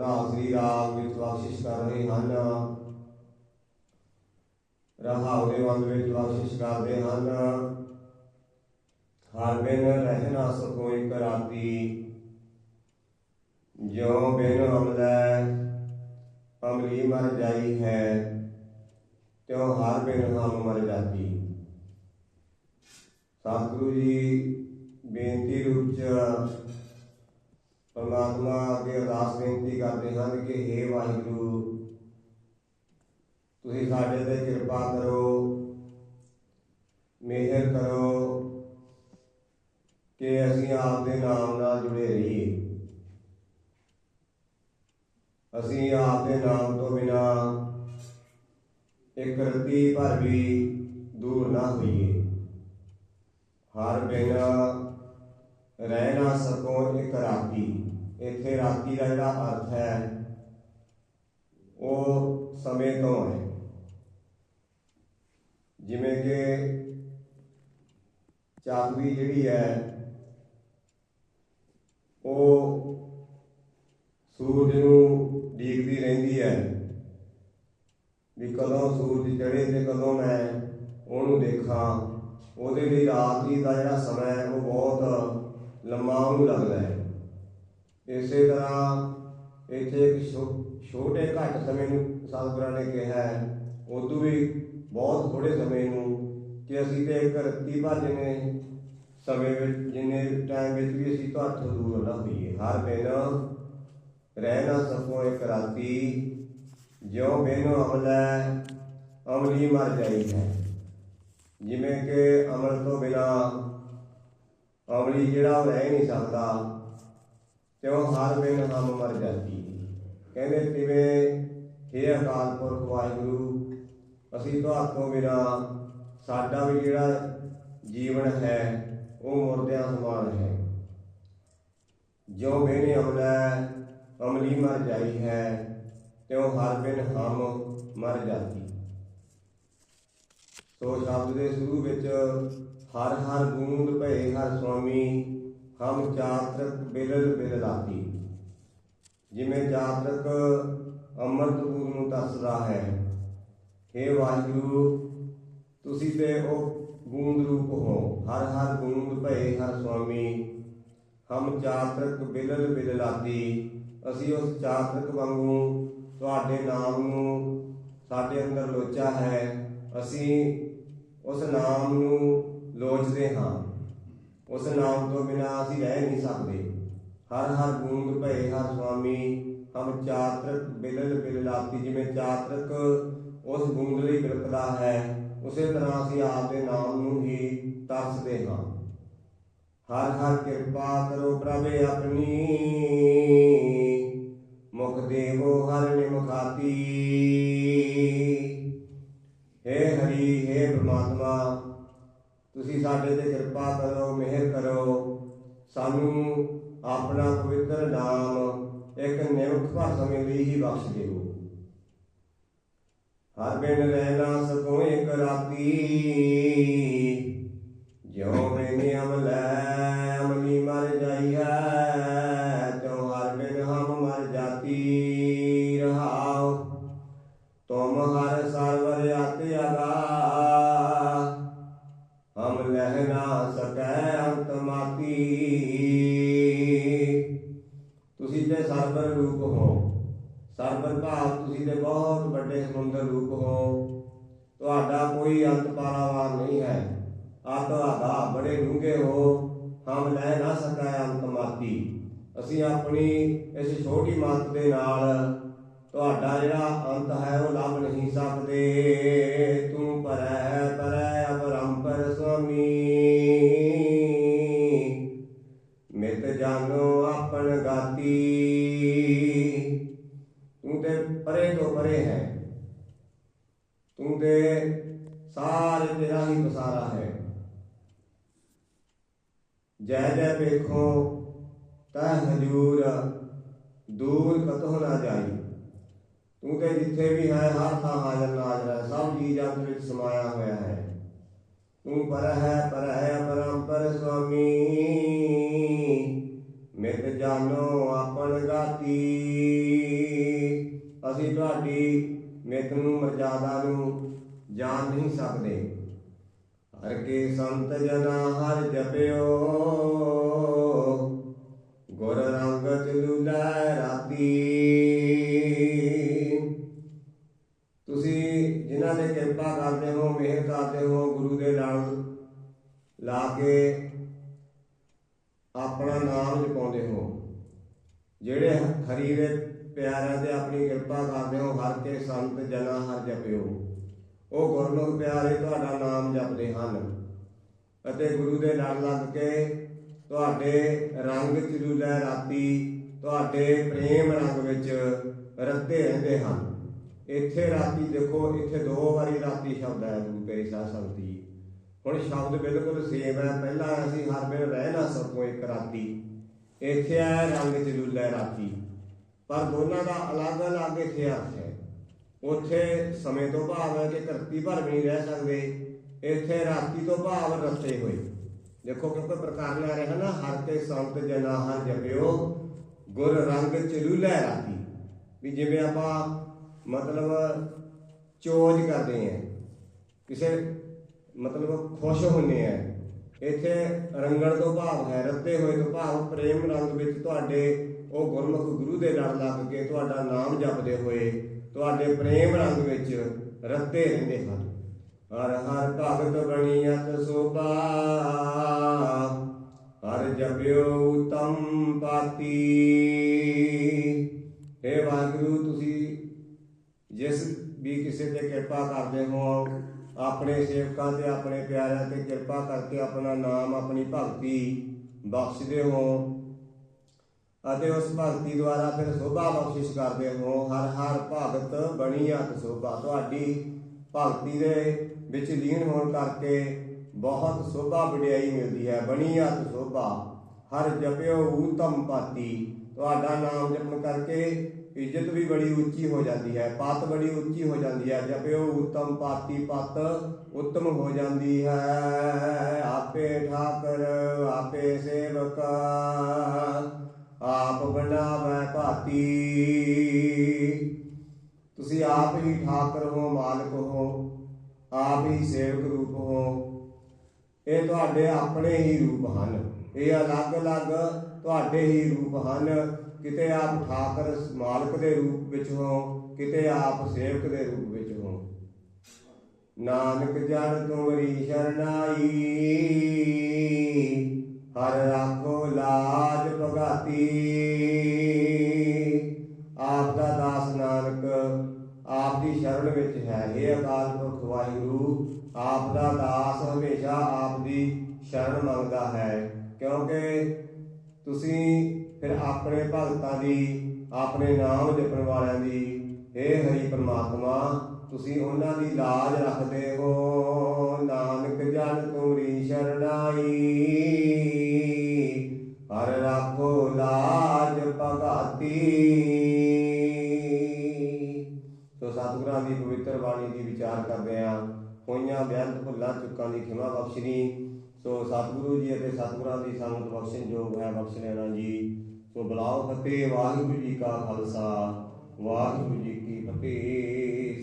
ਰਾਸਰੀ ਰਾਗ ਵਿੱਚ ਬਖਸ਼ਿਸ਼ ਕਰ ਰਹੇ ਹਨ। ਰਹਾਉ ਵੰਦ ਵਿੱਚ ਬਖਸ਼ਿਸ਼ ਕਰਦੇ ਹਨ। ਹਰ ਬਿਨ ਰਹਿਣਾ ਸਕੋ ਇਕ ਰਾਤੀ ਜੋ ਬਿਨ ਅਮਲੈ, ਅਮਲੀ ਮਰ ਜਾਈ ਹੈ, ਤਿਉ ਹਰ ਬਿਨ ਹਮ ਮਰ ਜਾਤੀ। ਸਤਿਗੁਰੂ ਜੀ, ਬੇਨਤੀ ਰੂਪ ਚ ਪਰਮਾਤਮਾ ਅੱਗੇ ਅਰਦਾਸ ਬੇਨਤੀ ਕਰਦੇ ਹਨ ਕਿ हे ਵਾਹਿਗੁਰੂ, ਤੁਸੀਂ ਸਾਡੇ ਤੇ ਕਿਰਪਾ ਕਰੋ, ਮਿਹਰ ਕਰੋ ਕਿ ਅਸੀਂ ਆਪ ਦੇ ਨਾਮ ਨਾਲ ਜੁੜੇ ਰਹੀਏ। ਅਸੀਂ ਆਪ ਦੇ ਨਾਮ ਤੋਂ ਬਿਨਾ ਇੱਕ ਰਤੀ ਭਰ ਵੀ ਦੂਰ ਨਾ ਹੋਈਏ। ਹਰ ਬਿਨ ਰਹਿ ਨਾ ਸਕੋ ਇੱਕ ਰਾਤੀ। ਇੱਥੇ ਰਾਤੀ ਦਾ ਜਿਹੜਾ ਅਰਥ ਹੈ, ਉਹ ਸਮੇਂ ਤੋਂ ਹੈ। ਜਿਵੇਂ ਕਿ ਚਾਕਰੀ ਜਿਹੜੀ ਹੈ, ਉਹ ਸੂਰਜ ਨੂੰ ਡੀਕਦੀ ਰਹਿੰਦੀ ਹੈ। ਵੀ ਕਦੋਂ ਸੂਰਜ ਚੜ੍ਹੇ ਤੇ ਕਦੋਂ ਮੈਂ ਉਹਨੂੰ ਦੇਖਾਂ। ਉਹਦੇ ਲਈ ਰਾਤ ਦੀ ਦਾ ਜਿਹੜਾ ਸਮਾਂ ਹੈ, ਉਹ ਬਹੁਤ ਲੰਮਾ ਉਹਨੂੰ ਲੱਗਦਾ ਹੈ। ਇਸੇ ਤਰ੍ਹਾਂ ਇੱਥੇ ਇੱਕ ਛੋ- ਛੋਟੇ ਘੱਟ ਸਮੇਂ ਨੂੰ ਸਤਿਗੁਰਾਂ ਨੇ ਕਿਹਾ ਹੈ, ਉਦੋਂ ਵੀ ਬਹੁਤ ਥੋੜੇ ਸਮੇਂ ਨੂੰ ਕਿ ਅਸੀਂ ਤੇ ਇੱਕ ਰੱਤੀ ਭਰ ਜਿੰਨੇ ਸਮੇਂ ਵਿੱਚ, ਜਿੰਨੇ ਟਾਈਮ ਵਿੱਚ ਵੀ ਅਸੀਂ ਤੁਹਾਡੇ ਦੂਰ ਨਾ ਹੋਈਏ। ਹਰ ਦਿਨ ਰਹਿ ਨਾ ਸਕੋ ਇੱਕ ਰਾਤੀ ਜਿਉ ਬਿਨ ਅਮਲੈ ਅਮਲੀ ਮਰ ਜਾਈ ਹੈ। ਜਿਵੇਂ ਕਿ ਅਮਲ ਤੋਂ ਬਿਨਾ ਅਮਲੀ ਜਿਹੜਾ ਉਹ ਰਹਿ ਨਹੀਂ ਸਕਦਾ ਤਿਉ ਹਰ ਬਿਨ ਹਮ ਮਰ ਜਾਂਦੀ ਕਹਿੰਦੇ ਤਿਵੇਂ हे ਅਕਾਲ ਪੁਰਖ ਵਾਹਿਗੁਰੂ, ਅਸੀਂ ਤੁਹਾਤੋਂ ਬਿਨਾ ਸਾਡਾ ਵੀ ਜਿਹੜਾ ਜੀਵਨ ਹੈ, ਉਹ ਮੁਰਦਿਆਂ ਸਮਾਨ ਹੈ। ਜੋ ਬਿਨ ਅਮਲੈ, ਅਮਲੀ ਮਰ ਜਾਈ ਹੈ ਤਿਉ ਹਰ ਬਿਨ ਹਮ ਮਰ ਜਾਂਦੀ। ਸੋ ਸ਼ਬਦ ਦੇ ਸ਼ੁਰੂ ਵਿੱਚ ਹਰ ਹਰ ਬੂੰਦ ਭਏ ਹਰ ਸੁਆਮੀ, ਹਮ ਚਾਤਕ ਬਿਲਲ ਬਿਲ ਲਾਤੀ ਜਿਵੇਂ ਚਾਤਕ ਅੰਮ੍ਰਿਤ ਬੂੰਦ ਨੂੰ ਦੱਸਦਾ ਹੈ हे ਵਾਹਿਗੁਰੂ, ਤੁਸੀਂ ਤੇ ਉਹ ਬੂੰਦ ਰੂਪ ਹੋ। ਹਰ ਹਰ ਬੂੰਦ ਭਏ ਹਰ ਸੁਆਮੀ, ਹਮ ਚਾਤਕ ਬਿਲਲ ਬਿਲ ਲਾਤੀ ਅਸੀਂ ਉਸ ਚਾਤਕ ਵਾਂਗੂ ਤੁਹਾਡੇ ਨਾਮ ਨੂੰ ਸਾਡੇ ਅੰਦਰ ਲੋਚਾ ਹੈ। ਅਸੀਂ ਉਸ ਨਾਮ ਨੂੰ ਲੋਚਦੇ ਹਾਂ। ਉਸ ਨਾਮ ਤੋਂ ਬਿਨਾ ਅਸੀਂ ਰਹਿ ਨਹੀਂ ਸਕਦੇ। ਹਰ ਹਰ ਗੂੰਦ ਭਏ ਹਰ ਸੁਆਮੀ, ਹਮ ਚਾਤਰਕ ਬਿਲਲ ਬਿਲ ਜਿਵੇਂ ਚਾਤਰਕ ਉਸ ਗੂੰਦ ਲਈ ਬਿਲਕਦਾ ਹੈ, ਉਸੇ ਤਰ੍ਹਾਂ ਅਸੀਂ ਆਪ ਦੇ ਨਾਮ ਨੂੰ ਹੀ ਤਰਸਦੇ ਹਾਂ। ਹਰ ਹਰ ਕਿਰਪਾ ਕਰੋ ਪ੍ਰਭੇ ਆਪਣੀ। ਮੁਖ ਦੇਵੋ ਹਰ ਨਿਮਖਾਤੀ। हे ਹਰੀ हे ਪ੍ਰਮਾਤਮਾ ਤੁਸੀਂ ਸਾਡੇ ਤੇ ਕਿਰਪਾ ਕਰੋ, ਮਿਹਰ ਕਰੋ। ਸਾਨੂੰ ਆਪਣਾ ਪਵਿੱਤਰ ਨਾਮ ਇੱਕ ਨਿਮਖ ਭਰ ਸਮੇਂ ਲਈ ਹੀ ਬਖਸ਼ ਦਿਓ। ਹਰ ਬਿਨ ਰਹਿਣਾ ਸਕੋ ਇੱਕ ਰਾਤੀ। ਭਾਵ ਤੁਸੀਂ ਦੇ ਬਹੁਤ ਵੱਡੇ ਸਮੁੰਦਰ ਰੂਪ ਹੋ। ਤੁਹਾਡਾ ਕੋਈ ਅੰਤ ਪਾਰਾਵਾਰ ਨਹੀਂ ਹੈ। ਆ ਤੁਹਾਡਾ ਬੜੇ ਡੂੰਘੇ ਹੋ। ਹਮ ਲੈ ਨਾ ਸਕੈ ਅੰਤ ਮਾਤੀ। ਅਸੀਂ ਆਪਣੀ ਇਸ ਛੋਟੀ ਮੱਤ ਦੇ ਨਾਲ ਤੁਹਾਡਾ ਜਿਹੜਾ ਅੰਤ ਹੈ ਉਹ ਲੱਭ ਨਹੀਂ ਸਕਦੇ। ਤੂੰ ਪਰੈ ਪਰੈ ਅਪਰੰਪਰ ਸੁਆਮੀ। ਜੈ ਜੈ ਵੇਖੋ, ਤੈ ਹਜੂਰ, ਦੂਰ ਕਤੋ ਨਾ ਜਾਈ। ਤੂੰ ਤੇ ਜਿੱਥੇ ਵੀ ਹੈ, ਹਰ ਥਾਂ ਹਾਜ਼ਰ ਨਾਜ਼ਰ ਹੈ, ਸਭ ਜੀ ਜੰਤ ਵਿੱਚ ਸਮਾਇਆ ਹੋਇਆ ਹੈ। ਤੂੰ ਪਰ ਹੈ ਪਰ ਹੈ ਪਰੰਪਰ ਸੁਆਮੀ। ਮਿਤ ਜਾਨੋ ਆਪਣ ਗਾਤੀ। ਅਸੀਂ ਤੁਹਾਡੀ ਮਿੱਤ ਨੂੰ ਮਰਜ਼ਾਦਾ ਨੂੰ ਜਾਣ ਨਹੀਂ ਸਕਦੇ। ਹਰ ਕੇ ਸੰਤ ਜਨਾ ਹਰ ਜਪਿਓ। ਗੁਰ ਰੰਗ ਚਲੂਲੇ ਰਾਤੀ। ਤੁਸੀਂ ਜਿਨ੍ਹਾਂ ਦੇ ਕਿਰਪਾ ਕਰਦੇ ਹੋ, ਮਿਹਰ ਕਰਦੇ ਹੋ, ਗੁਰੂ ਦੇ ਨਾਲ ਲਾ ਕੇ ਆਪਣਾ ਨਾਮ ਜਪਾਉਂਦੇ ਹੋ। ਜਿਹੜੇ ਹਰੀ ਦੇ ਪਿਆਰਿਆਂ ਤੇ ਆਪਣੀ ਕਿਰਪਾ ਕਰਦੇ ਹੋ, ਹਰ ਕੇ ਸੰਤ ਜਨਾ ਹਰ ਜਪਿਓ। ਉਹ ਗੁਰਮੁਖ ਪਿਆਰੇ ਤੁਹਾਡਾ ਨਾਮ ਜਪਦੇ ਹਨ। ਅਤੇ ਗੁਰੂ ਦੇ ਨਾਲ ਲੱਗ ਕੇ ਤੁਹਾਡੇ ਰੰਗ ਚਲੂਲੇ ਰਾਤੀ ਤੁਹਾਡੇ ਪ੍ਰੇਮ ਰੰਗ ਵਿੱਚ ਰੱਤੇ ਰਹਿੰਦੇ ਹਨ। ਇੱਥੇ ਰਾਤੀ ਦੇਖੋ, ਇੱਥੇ ਦੋ ਵਾਰੀ ਰਾਤੀ ਸ਼ਬਦ ਹੈ ਗੁਰੂ ਤੇਰੀ ਸਾਧ ਸੰਗਤ ਜੀ ਹੁਣ ਸ਼ਬਦ ਬਿਲਕੁਲ ਸੇਮ ਹੈ। ਪਹਿਲਾਂ ਅਸੀਂ ਹਰ ਵੇਲੇ ਰਹਿ ਨਾ ਸਕੋ ਇੱਕ ਰਾਤੀ। ਇੱਥੇ ਹੈ ਰੰਗ ਚਲੂਲੇ ਰਾਤੀ। ਪਰ ਦੋਨਾਂ ਦਾ ਅਲੱਗ-ਅਲੱਗ ਇੱਥੇ ਅਰਥ ਹੈ। ਉੱਥੇ ਸਮੇਂ ਤੋਂ ਭਾਵ ਹੈ ਕਿ ਧਰਤੀ ਭਰ ਵੀ ਨਹੀਂ ਰਹਿ ਸਕਦੇ, ਇੱਥੇ ਰਾਤੀ ਤੋਂ ਭਾਵ ਰਸਤੇ ਹੋਏ। ਦੇਖੋ ਕਿਉਂਕਿ ਪ੍ਰਕਾਰ ਨਾਲ ਰਿਹਾ ਨਾ, ਹਰ ਤੇ ਸੰਤ ਜਨਾ ਹਰ ਜਪਿਓ, ਗੁਰ ਰੰਗ ਚਲੂਲੇ ਰਾਤੀ। ਵੀ ਜਿਵੇਂ ਆਪਾਂ ਮਤਲਬ ਚੋਜ ਕਰਦੇ ਆ ਕਿਸੇ ਮਤਲਬ ਖੁਸ਼ ਹੁੰਨੇ ਆ ਇੱਥੇ ਰੰਗਣ ਤੋਂ ਭਾਵ ਹੈ, ਰੱਤੇ ਹੋਏ ਤੋਂ ਭਾਵ ਪ੍ਰੇਮ ਰੰਗ ਵਿੱਚ ਤੁਹਾਡੇ ਉਹ ਗੁਰਮੁਖ ਗੁਰੂ ਦੇ ਨਾਲ ਲੱਗ ਕੇ ਤੁਹਾਡਾ ਨਾਮ ਜਪਦੇ ਹੋਏ ਤੁਹਾਡੇ ਪ੍ਰੇਮ ਰੰਗ ਵਿੱਚ ਰੱਤੇ ਰਹਿੰਦੇ ਹਨ। ਹਰ ਹਰ ਭਗਤ ਬਣੀਅਤ ਸੋਭਾ, ਹਰ ਜਪਿਓ ਉਤਮ ਪਾਤੀ हे ਵਾਹਿਗੁਰੂ, ਤੁਸੀਂ ਜਿਸ ਵੀ ਕਿਸੇ ਤੇ ਕਿਰਪਾ ਕਰਦੇ ਹੋ, ਆਪਣੇ ਸੇਵਕਾਂ ਤੇ ਆਪਣੇ ਪਿਆਰਿਆਂ ਤੇ ਕਿਰਪਾ ਕਰਕੇ ਆਪਣਾ ਨਾਮ ਆਪਣੀ ਭਗਤੀ ਬਖਸ਼ਦੇ ਹੋ। ਅਤੇ ਉਸ ਭਗਤੀ ਦੁਆਰਾ ਫਿਰ ਸੋਭਾ ਬਖਸ਼ਿਸ਼ ਕਰਦੇ ਹੋ। ਹਰ ਹਰ ਭਗਤ ਬਣੀ ਅਤ ਸੋਭਾ। ਤੁਹਾਡੀ ਭਗਤੀ ਦੇ ਵਿੱਚ ਲੀਨ ਹੋਣ ਕਰਕੇ ਬਹੁਤ ਸੋਭਾ ਵਡਿਆਈ ਮਿਲਦੀ ਹੈ। ਬਣੀ ਅਤ ਸੋਭਾ। ਹਰ ਜਪਿਓ ਊਤਮ ਪਾਤੀ। ਤੁਹਾਡਾ ਨਾਮ ਜਪਣ ਕਰਕੇ ਇੱਜ਼ਤ ਵੀ ਬੜੀ ਉੱਚੀ ਹੋ ਜਾਂਦੀ ਹੈ। ਪਤ ਬੜੀ ਉੱਚੀ ਹੋ ਜਾਂਦੀ ਹੈ। ਜਪਿਓ ਊਤਮ ਪਾਤੀ ਪਤ ਉੱਤਮ ਹੋ ਜਾਂਦੀ ਹੈ। ਆਪੇ ਠਾਕਰ, ਆਪੇ ਸੇਵਕਾ। ਆਪ ਬਣਾਵੈ ਭਾਤੀ। ਤੁਸੀਂ ਆਪ ਹੀ ਠਾਕਰ ਹੋ, ਮਾਲਕ ਹੋ, ਆਪ ਹੀ ਸੇਵਕ ਰੂਪ ਹੋ। ਇਹ ਤੁਹਾਡੇ ਆਪਣੇ ਹੀ ਰੂਪ ਹਨ। ਇਹ ਅਲੱਗ-ਅਲੱਗ ਤੁਹਾਡੇ ਹੀ ਰੂਪ ਹਨ। ਕਿਤੇ ਆਪ ਠਾਕਰ ਮਾਲਕ ਦੇ ਰੂਪ ਵਿੱਚ ਹੋ, ਕਿਤੇ ਆਪ ਸੇਵਕ ਦੇ ਰੂਪ ਵਿੱਚ ਹੋ। ਨਾਨਕ ਜਨ ਤੁਮਰੀ ਸ਼ਰਨਾਈ। ਹਰ ਰਾਖੋ ਲਾਜ ਭਗਾਤੀ। ਆਪ ਦਾ ਦਾਸ ਨਾਨਕ ਆਪ ਦੀ ਸ਼ਰਨ ਵਿੱਚ ਹੈ। ਇਹ ਅਕਾਲ ਪੁਰਖ ਵਾਹਿਗੁਰੂ, ਆਪ ਦਾ ਦਾਸ ਹਮੇਸ਼ਾ ਆਪ ਦੀ ਸ਼ਰਨ ਮੰਗਦਾ ਹੈ। ਕਿਉਂਕਿ ਤੁਸੀਂ ਫਿਰ ਆਪਣੇ ਭਗਤਾਂ ਦੀ, ਆਪਣੇ ਨਾਮ ਜਪਣ ਵਾਲਿਆਂ ਦੀ ਇਹ ਹਰੀ ਪਰਮਾਤਮਾ, ਤੁਸੀਂ ਉਹਨਾਂ ਦੀ ਲਾਜ ਰੱਖਦੇ ਹੋ। ਨਾਨਕ ਜਨ ਤੁਮਰੀ ਸ਼ਰਨਾਈ। ਸੋ ਸਤਿਗੁਰਾਂ ਦੀ ਪਵਿੱਤਰ ਬਾਣੀ ਦੀ ਵਿਚਾਰ ਕਰਦੇ ਆ ਹੋਈਆਂ ਬੇਅੰਤ ਭੁੱਲਾਂ, ਚੁੱਕਾਂ ਦੀ ਖਿਮਾ ਬਖਸ਼ਣੀ। ਸੋ ਸਤਿਗੁਰੂ ਜੀ ਅਤੇ ਸਤਿਗੁਰਾਂ ਦੀ ਸੰਗਤ ਬਖਸ਼ਣ ਯੋਗ ਹੈ ਬਖਸ਼ ਲੈਣਾ ਜੀ। ਸੋ ਬਲਾਓ ਫਤਿਹ, ਵਾਹਿਗੁਰੂ ਜੀ ਕਾ ਖਾਲਸਾ, ਵਾਹਿਗੁਰੂ ਜੀ ਕੀ ਫਤਿਹ।